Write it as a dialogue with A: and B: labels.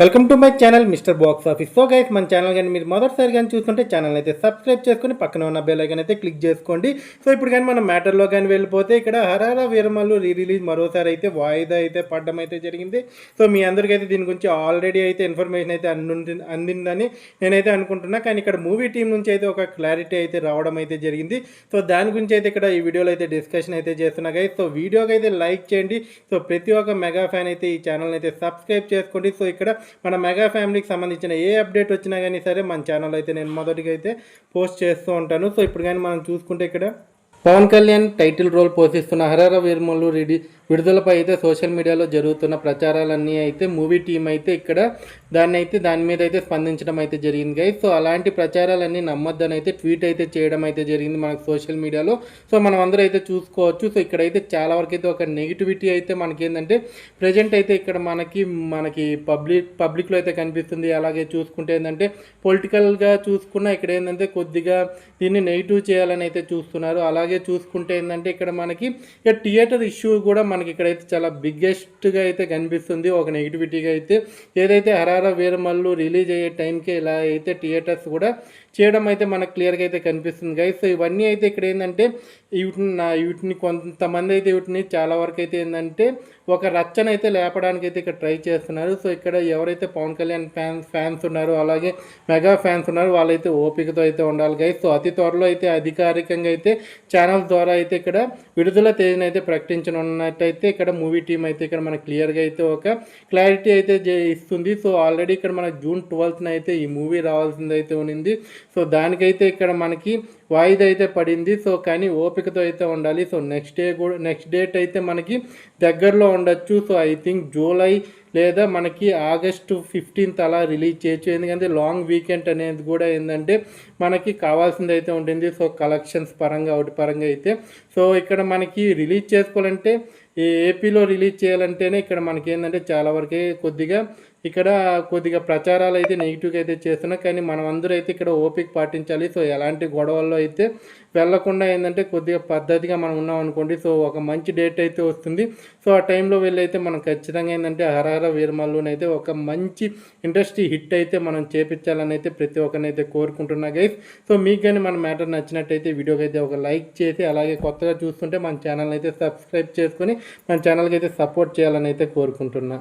A: Welcome to my channel mister box office. So guys మన channel కానీ మీరు మొదటిసారి కానీ చూస్తుంటే ఛానల్ అయితే సబ్స్క్రైబ్ చేసుకొని పక్కన ఉన్న బెల్ ఐకన్ అయితే క్లిక్ చేసుకోండి. సో ఇప్పుడు కానీ మనం మ్యాటర్లో కానీ వెళ్ళిపోతే ఇక్కడ హరారా వీరమల్లు రీ రిలీజ్ మరోసారి అయితే వాయిదా అయితే పడడం అయితే జరిగింది. సో మీ అందరికైతే దీని గురించి ఆల్రెడీ అయితే ఇన్ఫర్మేషన్ అయితే అంది అందిందని నేనైతే అనుకుంటున్నా. కానీ ఇక్కడ మూవీ టీం నుంచి అయితే ఒక క్లారిటీ అయితే రావడం అయితే జరిగింది. సో దాని గురించి అయితే ఇక్కడ ఈ వీడియోలో అయితే డిస్కషన్ అయితే చేస్తున్నా గైస్ సో వీడియోకి అయితే లైక్ చేయండి. సో ప్రతి ఒక్క మెగా ఫ్యాన్ అయితే ఈ ఛానల్ అయితే సబ్స్క్రైబ్ చేసుకోండి. సో ఇక్కడ మన మెగా ఫ్యామిలీకి సంబంధించిన ఏ అప్డేట్ వచ్చినా కానీ సరే మన ఛానల్ అయితే నేను మొదటిగా అయితే పోస్ట్ చేస్తూ ఉంటాను. సో ఇప్పుడు కానీ మనం చూసుకుంటే ఇక్కడ పవన్ కళ్యాణ్ టైటిల్ రోల్ పోషిస్తున్న హరహర వీర్మలు రిడి విడుదలపై అయితే సోషల్ మీడియాలో జరుగుతున్న ప్రచారాలన్నీ అయితే మూవీ టీం అయితే ఇక్కడ దాన్ని అయితే దాని మీద అయితే స్పందించడం అయితే జరిగింది గైస్. సో అలాంటి ప్రచారాలన్నీ నమ్మొద్దని అయితే ట్వీట్ అయితే చేయడం అయితే జరిగింది మనకు సోషల్ మీడియాలో. సో మనం అందరూ అయితే చూసుకోవచ్చు. సో ఇక్కడైతే చాలా వరకు అయితే ఒక నెగిటివిటీ అయితే మనకి ఏంటంటే ప్రజెంట్ అయితే ఇక్కడ మనకి మనకి పబ్లిక్ పబ్లిక్లో అయితే కనిపిస్తుంది. అలాగే చూసుకుంటే ఏంటంటే పొలిటికల్గా చూసుకున్న ఇక్కడ ఏంటంటే కొద్దిగా దీన్ని నెగిటివ్ చేయాలని అయితే చూస్తున్నారు. అలాగే చూసుకుంటే ఏంటంటే ఇక్కడ మనకి ఇక థియేటర్ ఇష్యూ కూడా మనకి ఇక్కడైతే చాలా బిగ్గెస్ట్గా అయితే కనిపిస్తుంది. ఒక నెగిటివిటీగా అయితే ఏదైతే హరార వీరమల్లు రిలీజ్ అయ్యే టైంకి ఇలా అయితే థియేటర్స్ కూడా చేయడం అయితే మనకు క్లియర్గా అయితే కనిపిస్తుంది. గైస్ సో ఇవన్నీ అయితే ఇక్కడ ఏంటంటే వీటిని నా వీటిని కొంతమంది అయితే వీటిని చాలా వరకు అయితే ఏంటంటే ఒక రచ్చన అయితే లేపడానికి అయితే ఇక్కడ ట్రై చేస్తున్నారు. సో ఇక్కడ ఎవరైతే పవన్ కళ్యాణ్ ఫ్యాన్స్ ఫ్యాన్స్ ఉన్నారో అలాగే మెగా ఫ్యాన్స్ ఉన్నారో వాళ్ళైతే ఓపికతో అయితే ఉండాలి. గైస్ సో అతి త్వరలో అయితే అధికారికంగా అయితే ఛానల్స్ ద్వారా అయితే ఇక్కడ విడుదల తేదీని అయితే ప్రకటించనున్నట్టయితే ఇక్కడ మూవీ టీం అయితే ఇక్కడ మనకు క్లియర్గా అయితే ఒక క్లారిటీ అయితే ఇస్తుంది. సో ఆల్రెడీ ఇక్కడ మనకు జూన్ ట్వెల్త్న అయితే ఈ మూవీ రావాల్సింది అయితే ఉన్నింది. సో దానికైతే ఇక్కడ మనకి వాయిదా అయితే పడింది. సో కానీ ఓపికతో అయితే ఉండాలి. సో నెక్స్ట్ డే కూడా నెక్స్ట్ డేట్ అయితే మనకి దగ్గరలో ఉండొచ్చు. సో ఐ థింక్ జూలై లేదా మనకి ఆగస్టు ఫిఫ్టీన్త్ అలా రిలీజ్ చేయొచ్చు. ఎందుకంటే లాంగ్ వీకెండ్ అనేది కూడా ఏంటంటే మనకి కావాల్సింది అయితే ఉంటుంది. సో కలెక్షన్స్ పరంగా ఒకటి పరంగా అయితే. సో ఇక్కడ మనకి రిలీజ్ చేసుకోవాలంటే ఈ ఏపీలో రిలీజ్ చేయాలంటేనే ఇక్కడ మనకి ఏంటంటే చాలా వరకే కొద్దిగా ఇక్కడ కొద్దిగా ప్రచారాలు అయితే నెగిటివ్గా అయితే చేస్తున్నా కానీ మనం అందరూ అయితే ఇక్కడ ఓపిక పాటించాలి. సో ఎలాంటి గొడవల్లో అయితే వెళ్ళకుండా ఏంటంటే కొద్దిగా పద్ధతిగా మనం ఉన్నాం అనుకోండి. సో ఒక మంచి డేట్ అయితే వస్తుంది. సో ఆ టైంలో వెళ్ళి అయితే మనం ఖచ్చితంగా ఏంటంటే హరహర వీరమల్లునైతే ఒక మంచి ఇండస్ట్రీ హిట్ అయితే మనం చేపించాలని అయితే ప్రతి ఒక్కరిని అయితే కోరుకుంటున్నా గైస్ సో మీకు కానీ మన మ్యాటర్ నచ్చినట్టయితే వీడియోకి అయితే ఒక లైక్ చేసి అలాగే కొత్తగా చూస్తుంటే మన ఛానల్ అయితే సబ్స్క్రైబ్ చేసుకొని మన ఛానల్కి అయితే సపోర్ట్ చేయాలని అయితే కోరుకుంటున్నా.